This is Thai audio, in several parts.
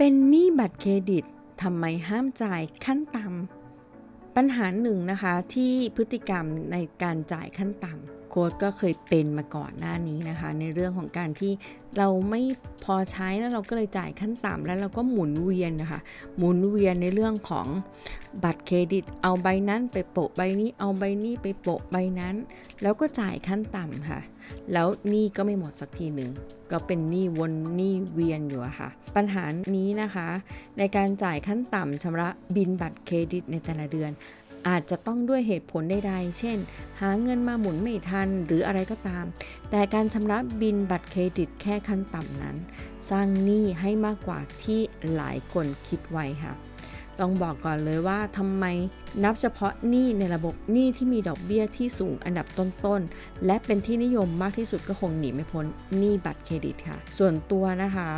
เป็นหนี้บัตรเครดิตทำไมห้ามจ่ายขั้นต่ำปัญหาหนึ่งนะคะที่พฤติกรรมในการจ่ายขั้นต่ำ ค้ดก็เคยเป็นมาก่อนหน้านี้นะคะ ในเรื่องของการที่เราไม่พอใช้แล้วเราก็เลยจ่ายขั้นต่ำแล้วเราก็หมุนเวียนนะคะ หมุนเวียนในเรื่องของบัตรเครดิต เอาใบนั้นไปโปะใบนี้เอาใบนี้ไปโปะใบนั้น แล้วก็จ่ายขั้นต่ำค่ะ แล้วหนี้ก็ไม่หมดสักทีหนึ่งก็เป็นหนี้วนหนี้เวียนอยู่ะค่ะ ปัญหานี้นะคะ ในการจ่ายขั้นต่ำชำระบินบัตรเครดิตในแต่ละเดือน อาจจะต้องด้วยเหตุผลใดๆ เช่น หาเงินมาหมุนไม่ทันหรืออะไรก็ตาม แต่การชำระบินบัตรเครดิตแค่ขั้นต่ำนั้น สร้างหนี้ให้มากกว่าที่หลายคนคิดไว้ค่ะ ต้องบอกก่อนเลยว่าทำไมนับเฉพาะหนี้ในระบบหนี้ที่มีดอกเบี้ยที่สูงอันดับต้นๆ และเป็นที่นิยมมากที่สุดก็คงหนีไม่พ้นหนี้บัตรเครดิตค่ะ ส่วนตัวนะคะ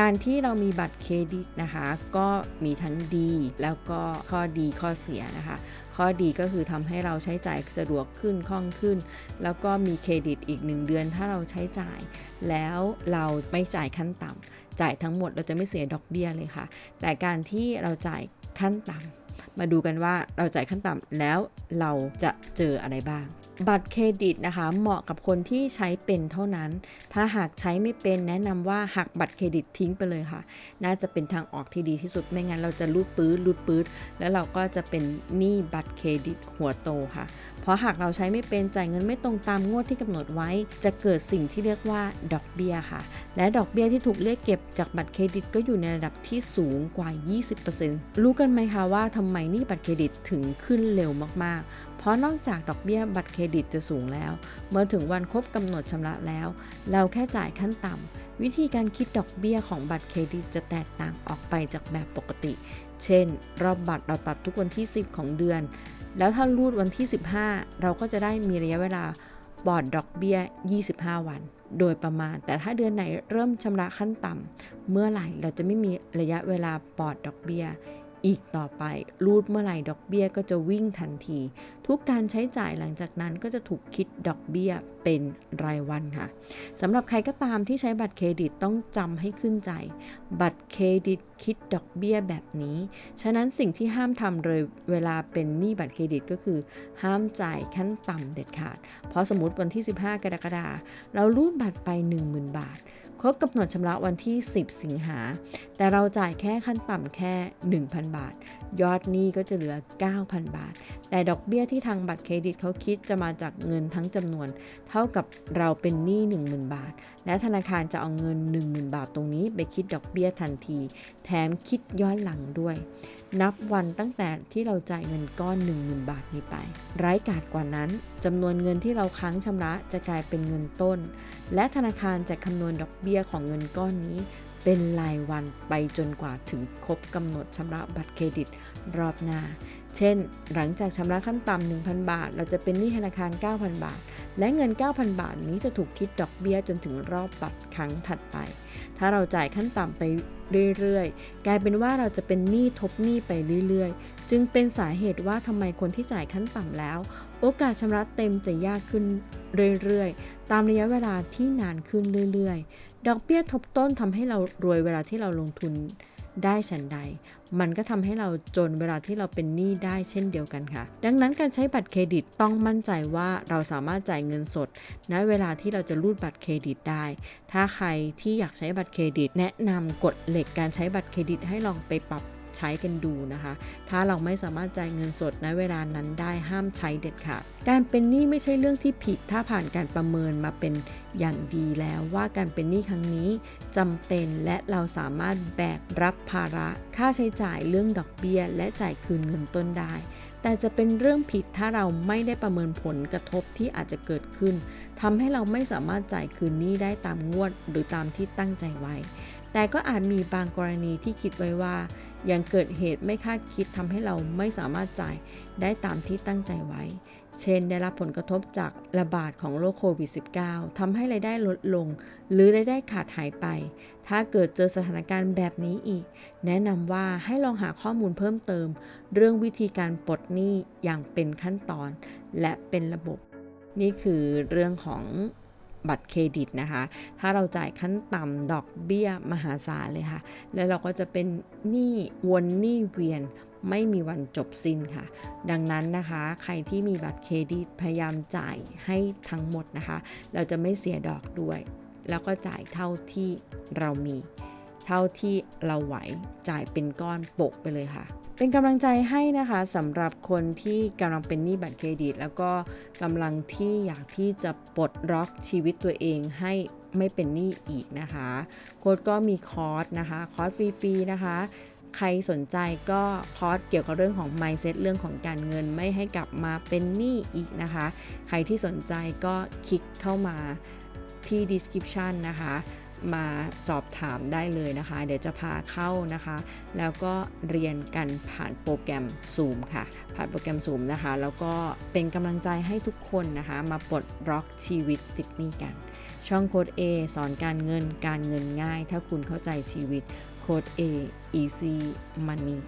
การที่เรามีบัตรเครดิตนะคะ ก็มีทั้งดี แล้วก็ข้อดีข้อเสียนะคะ ข้อดีก็คือทำให้เราใช้จ่ายสะดวกขึ้นคล่องขึ้น แล้วก็มีเครดิตอีก 1 เดือนถ้าเราใช้จ่าย แล้วเราไม่จ่ายขั้นต่ำจ่ายทั้งหมดเราจะไม่เสียดอกเบี้ยเลยค่ะ แต่การที่เราจ่ายขั้นต่ำ มาดูกันว่าเราจ่ายขั้นต่ำแล้วเราจะเจออะไรบ้าง บัตรเครดิตนะคะ เหมาะกับคนที่ใช้เป็นเท่านั้น ถ้าหากใช้ไม่เป็นแนะนำว่าหักบัตรเครดิตทิ้งไปเลยค่ะ น่าจะเป็นทางออกที่ดีที่สุดไม่งั้นเราจะรูดปื้ดรูดปื้ดแล้วเราก็จะเป็นหนี้บัตรเครดิตหัวโตค่ะ เพราะหากเราใช้ไม่เป็นจ่ายเงินไม่ตรงตามงวดที่กำหนดไว้ จะเกิดสิ่งที่เรียกว่าดอกเบี้ยค่ะ และดอกเบี้ยที่ถูกเรียกเก็บจากบัตรเครดิตก็อยู่ในระดับที่สูงกว่า 20%รู้กันไหมคะว่าทำไมหนี้บัตรเครดิตถึงขึ้นเร็วมากๆ เพราะนอกจากดอกเบี้ยบัตรเครดิตจะสูงแล้ว เมื่อถึงวันครบกำหนดชำระแล้ว เราแค่จ่ายขั้นต่ำวิธีการคิดดอกเบี้ยของบัตรเครดิตจะแตกต่างออกไปจากแบบปกติ เช่น รอบบัตรเราตัดทุกวันที่ 10 ของเดือน แล้วถ้ารูดวันที่ 15 เราก็จะได้มีระยะเวลาบอร์ดดอกเบี้ย 25 วัน โดยประมาณ แต่ถ้าเดือนไหนเริ่มชำระขั้นต่ำ เมื่อไหร่เราจะไม่มีระยะเวลาปอดดอกเบี้ย อีกต่อไป รูดเมื่อไหร่ดอกเบี้ยก็จะวิ่งทันที ทุกการใช้จ่ายหลังจากนั้นก็จะถูกคิดดอกเบี้ยเป็นรายวันค่ะสำหรับใครก็ตามที่ใช้บัตรเครดิตต้องจำให้ขึ้นใจ บัตรเครดิตคิดดอกเบี้ยแบบนี้ ฉะนั้นสิ่งที่ห้ามทำเลยเวลาเป็นหนี้บัตรเครดิตก็คือ ห้ามจ่ายขั้นต่ำเด็ดขาด เพราะสมมติวันที่ 15 กรกฎาคมเรารูดบัตรไป 10,000 บาทครบกำหนดชำระวันที่ 10 สิงหาแต่เราจ่ายแค่ขั้นต่ำแค่ 1,000บาท ยอดหนี้ก็จะเหลือ 9,000 บาท แต่ดอกเบี้ยที่ทางบัตรเครดิตเขาคิดจะมาจากเงินทั้งจำนวน เท่ากับเราเป็นหนี้ 10,000 บาท และธนาคารจะเอาเงิน 10,000 บาทตรงนี้ไปคิดดอกเบี้ยทันที แถมคิดย้อนหลังด้วย นับวันตั้งแต่ที่เราจ่ายเงินก้อน 10,000 บาทนี้ไปไร้กาดกว่านั้นจำนวนเงินที่เราค้างชำระจะกลายเป็นเงินต้น และธนาคารจะคำนวณดอกเบี้ยของเงินก้อนนี้ เป็นรายวันไปจนกว่าถึงครบกำหนดชำระบัตรเครดิตรอบหน้า เช่น หลังจากชำระขั้นต่ำ1,000 บาท เราจะเป็นหนี้ธนาคาร 9,000 บาท และเงิน 9,000 บาทนี้จะถูกคิดดอกเบี้ยจนถึงรอบบัตรครั้งถัดไป ถ้าเราจ่ายขั้นต่ำไปเรื่อยๆ กลายเป็นว่าเราจะเป็นหนี้ทบหนี้ไปเรื่อยๆ จึงเป็นสาเหตุว่าทำไมคนที่จ่ายขั้นต่ำแล้ว โอกาสชำระเต็มจะยากขึ้นเรื่อยๆ ตามระยะเวลาที่นานขึ้นเรื่อยๆ ดอกเบี้ยทบต้นทำให้เรารวยเวลาที่เราลงทุนได้ฉันใด มันก็ทำให้เราจนเวลาที่เราเป็นหนี้ได้เช่นเดียวกันค่ะ ดังนั้นการใช้บัตรเครดิตต้องมั่นใจว่าเราสามารถจ่ายเงินสดณเวลาที่เราจะรูดบัตรเครดิตได้ ถ้าใครที่อยากใช้บัตรเครดิต แนะนำกฎเหล็กการใช้บัตรเครดิตให้ลองไปปรับ ช้กันดูนะคะ ถ้าเราไม่สามารถจ่ายเงินสดณเวลานั้นได้ห้ามใช้เด็ดขาด การเป็นหนี้ไม่ใช่เรื่องที่ผิด ถ้าผ่านการประเมินมาเป็นอย่างดีแล้วว่าการเป็นหนี้ครั้งนี้จำเป็นและเราสามารถแบกรับภาระ ค่าใช้จ่ายเรื่องดอกเบี้ย และจ่ายคืนเงินต้นได้ แต่จะเป็นเรื่องผิดถ้าเราไม่ได้ประเมินผลกระทบที่อาจจะเกิดขึ้นทำให้เราไม่สามารถจ่ายคืนหนี้ได้ตามงวด หรือตามที่ตั้งใจไว้ แต่ก็อาจมีบางกรณีที่คิดไว้ว่า ยังเกิดเหตุไม่คาดคิดทำให้เราไม่สามารถจ่ายได้ตามที่ตั้งใจไว้ เช่นได้รับผลกระทบจากระบาดของโรคโควิด -19 ทำให้รายได้ลดลง หรือรายได้ขาดหายไป ถ้าเกิดเจอสถานการณ์แบบนี้อีก แนะนำว่าให้ลองหาข้อมูลเพิ่มเติม เรื่องวิธีการปลดหนี้อย่างเป็นขั้นตอน และเป็นระบบ นี่คือเรื่องของ บัตรเครดิตนะคะ ถ้าเราจ่ายขั้นต่ำดอกเบี้ยมหาศาลเลยค่ะ แล้วเราก็จะเป็นหนี้วนหนี้เวียนไม่มีวันจบสิ้นค่ะ ดังนั้นนะคะ ใครที่มีบัตรเครดิตพยายามจ่ายให้ทั้งหมดนะคะ เราจะไม่เสียดอกด้วย แล้วก็จ่ายเท่าที่เรามี เท่าที่เราไหวจ่ายเป็นก้อนปกไปเลยค่ะ เป็นกำลังใจให้นะคะสำหรับคนที่กำลังเป็นหนี้บัตรเครดิต แล้วก็กำลังที่อยากที่จะปลดล็อกชีวิตตัวเองให้ไม่เป็นหนี้อีกนะคะ โค้ดก็มีคอร์สนะคะ คอร์สฟรีๆนะคะใครสนใจก็คอร์สเกี่ยวกับเรื่องของ mindset เรื่องของการเงินไม่ให้กลับมาเป็นหนี้อีกนะคะ ใครที่สนใจก็คลิกเข้ามาที่ description นะคะ มาสอบถามได้เลยนะคะ เดี๋ยวจะพาเข้านะคะ แล้วก็เรียนกันผ่านโปรแกรม Zoom ค่ะ ผ่านโปรแกรม Zoom นะคะ แล้วก็เป็นกำลังใจให้ทุกคนนะคะ มาปลดล็อกชีวิตติดหนี้กัน ช่องโค้ด A สอนการเงินการเงินง่าย ถ้าคุณเข้าใจชีวิตโค้ด A easy money